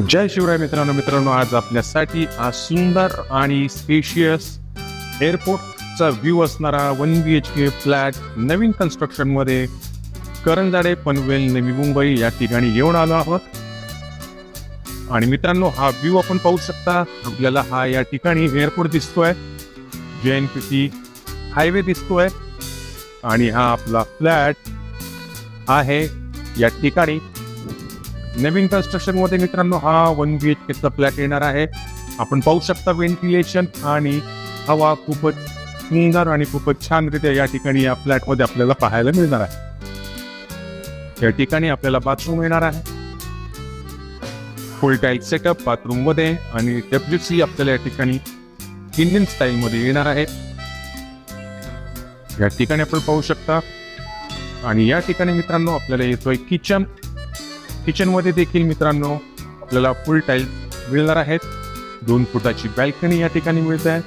जय शिवराय मित्रांनो मित्रांनो आज आपल्यासाठी हा सुंदर आणि स्पेशियस एअरपोर्टचा व्ह्यू असणारा one B H K flat नवीन कन्स्ट्रक्शनमध्ये करंजाडे पनवेल नवी मुंबई या ठिकाणी येऊन आलो आहोत. आणि मित्रांनो हा व्ह्यू आपण पाहू शकता आपल्याला हा या ठिकाणी एअरपोर्ट दिसतोय. जे एन पी टी हायवे दिसतोय. आणि हा आपला फ्लॅट आहे या ठिकाणी. नवीन कन्स्ट्रक्शनमध्ये मित्रांनो हा वन बी एच केचा फ्लॅट येणार आहे. आपण पाहू शकता व्हेंटिलेशन आणि हवा खूपच सुंदर आणि खूपच छानरित्या या ठिकाणी या फ्लॅटमध्ये आपल्याला पाहायला मिळणार आहे. या ठिकाणी आपल्याला बाथरूम येणार आहे. फुल टाईल सेटअप बाथरूममध्ये आणि डब्ल्यू सी आपल्याला या ठिकाणी इंडियन स्टाईल मध्ये येणार आहे. या ठिकाणी आपण पाहू शकता. आणि या ठिकाणी मित्रांनो आपल्याला येतोय किचन किचनमध्ये देखील मित्रांनो आपल्याला फुल टाईल मिळणार आहेत. दोन फुटाची बॅल्कनी या ठिकाणी मिळत. आहे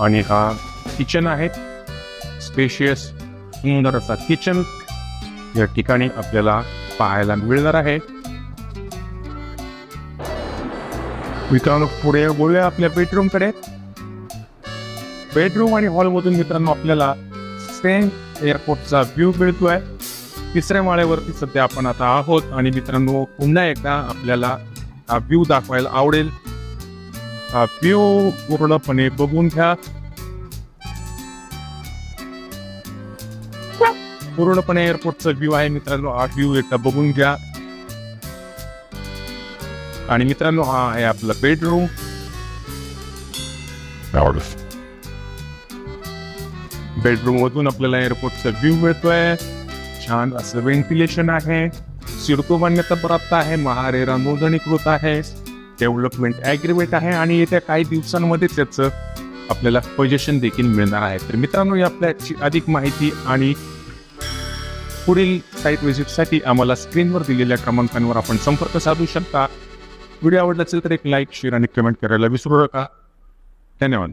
आणि हा किचन आहे. स्पेशियस सुंदर असा किचन या ठिकाणी आपल्याला पाहायला मिळणार आहे. मित्रांनो पुढे बोलूया आपल्या बेडरूमकडे. बेडरूम आणि हॉल मधून मित्रांनो आपल्याला सेम एअरपोर्टचा व्ह्यू मिळतोय. तिसऱ्या माळ्यावरती सध्या आपण आता आहोत. आणि मित्रांनो पुन्हा एकदा आपल्याला हा व्ह्यू दाखवायला आवडेल. हा व्ह्यू पूर्णपणे बघून घ्या. पूर्णपणे एअरपोर्टचा व्ह्यू आहे मित्रांनो हा व्ह्यू एकदा बघून घ्या. आणि मित्रांनो हा आहे आपला बेडरूम बेडरूम मधून आपल्याला एअरपोर्टचा व्ह्यू मिळतोय. छान असं व्हेंटिलेशन आहे. सिडको मान्यता प्राप्त आहे महारेरा नोंदणीकृत आहे. डेव्हलपमेंट ॲग्रीमेंट आहे आणि येत्या काही दिवसांमध्ये त्याचं आपल्याला पोजेशन देखील मिळणार आहे. तर मित्रांनो आपल्याची अधिक माहिती आणि पुढील साईट व्हिजिटसाठी आम्हाला स्क्रीनवर दिलेल्या क्रमांकांवर आपण संपर्क साधू शकता. व्हिडिओ आवडला असेल तर एक लाईक शेअर आणि कमेंट करायला विसरू नका. धन्यवाद.